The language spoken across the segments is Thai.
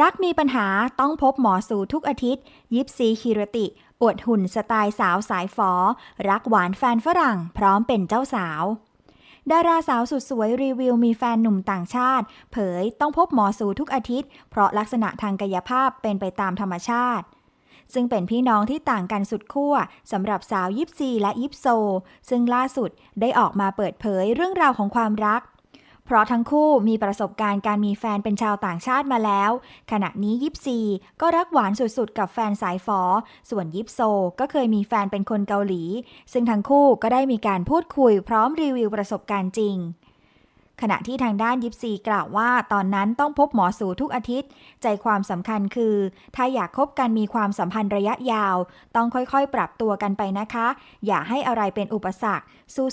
รักมีปัญหาต้องพบหมอสูทุกอาทิตย์ ยิปซีคิรติ อวดหุ่นสไตล์สาวสายฝอ รักหวานแฟนฝรั่ง พร้อมเป็นเจ้าสาว ดาราสาวสุดสวยรีวิวมีแฟนหนุ่มต่างชาติ เผยต้องพบหมอสูทุกอาทิตย์ เพราะลักษณะทางกายภาพเป็นไปตามธรรมชาติ ซึ่งเป็นพี่น้องที่ต่างกันสุดขั้วสำหรับสาวยิปซีและยิปโซ ซึ่งล่าสุดได้ออกมาเปิดเผยเรื่องราวของความรัก เพราะทั้งคู่มีประสบการณ์การมีแฟนเป็นชาวต่างชาติมาแล้ว ขณะนี้ยิปซีก็รักหวานสุดๆ กับแฟนสายฟอ ส่วนยิปโซก็เคยมีแฟนเป็นคนเกาหลี ซึ่งทั้งคู่ก็ได้มีการพูดคุยพร้อมรีวิวประสบการณ์จริง ขณะที่ทางด้านยิปซีกล่าวว่าตอนนั้นต้องพบหมอสูทุกอาทิตย์ ใจความสำคัญคือ ถ้าอยากคบกันมีความสัมพันธ์ระยะยาว ต้องค่อยๆ ปรับตัวกันไปนะคะ อย่าให้อะไรเป็นอุปสรรค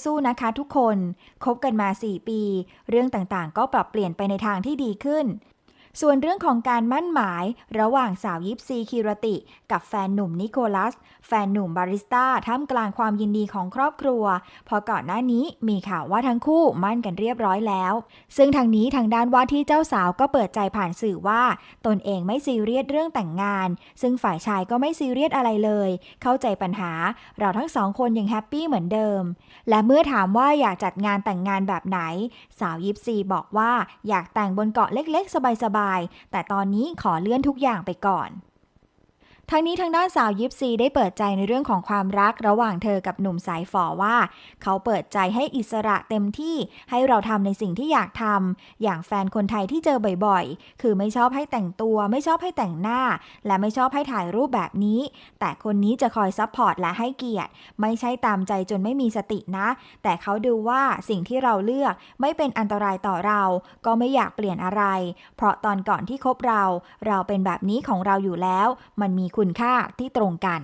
สู้ๆนะคะทุกคน คบกันมา 4 ปี เรื่องต่างๆ ก็ปรับเปลี่ยนไปในทางที่ดีขึ้น ส่วนเรื่องของการมั่นหมาย ระหว่างสาวยิปซีคิรติ กับแฟนหนุ่มนิโคลัส แฟนหนุ่มบาริสต้าท่ามกลางความยินดีของครอบครัว พอก่อนหน้านี้มีข่าวว่าทั้งคู่มั่นกันเรียบร้อยแล้ว ซึ่งทางนี้ทางด้านว่าที่เจ้าสาวก็เปิดใจผ่านสื่อว่า ตนเองไม่ซีเรียสเรื่องแต่งงาน ซึ่งฝ่ายชายก็ไม่ซีเรียสอะไรเลย เข้าใจปัญหา เราทั้งสองคนยังแฮปปี้เหมือนเดิม และเมื่อถามว่าอยากจัดงานแต่งงานแบบไหน สาวยิปซีบอกว่าอยากแต่งบนเกาะเล็กๆ สบายๆแต่ตอนนี้ขอเลื่อนทุกอย่างไปก่อน ทั้งนี้ทางด้านสาวยิปซีได้เปิดใจในเรื่องของความรักระหว่างเธอกับหนุ่มสายฝอว่า เขาเปิดใจให้อิสระเต็มที่ให้เราทำในสิ่งที่อยากทำอย่างแฟนคนไทยที่เจอบ่อยๆ คือไม่ชอบให้แต่งตัว ไม่ชอบให้แต่งหน้า และไม่ชอบให้ถ่ายรูปแบบนี้ แต่คนนี้จะคอยซัพพอร์ตและให้เกียรติ ไม่ใช่ตามใจจนไม่มีสตินะ แต่เขาดูว่าสิ่งที่เราเลือกไม่เป็นอันตรายต่อเรา ก็ไม่อยากเปลี่ยนอะไร เพราะตอนก่อนที่คบเรา เราเป็นแบบนี้ของเราอยู่แล้ว มันมีคุณค่าที่ตรงกัน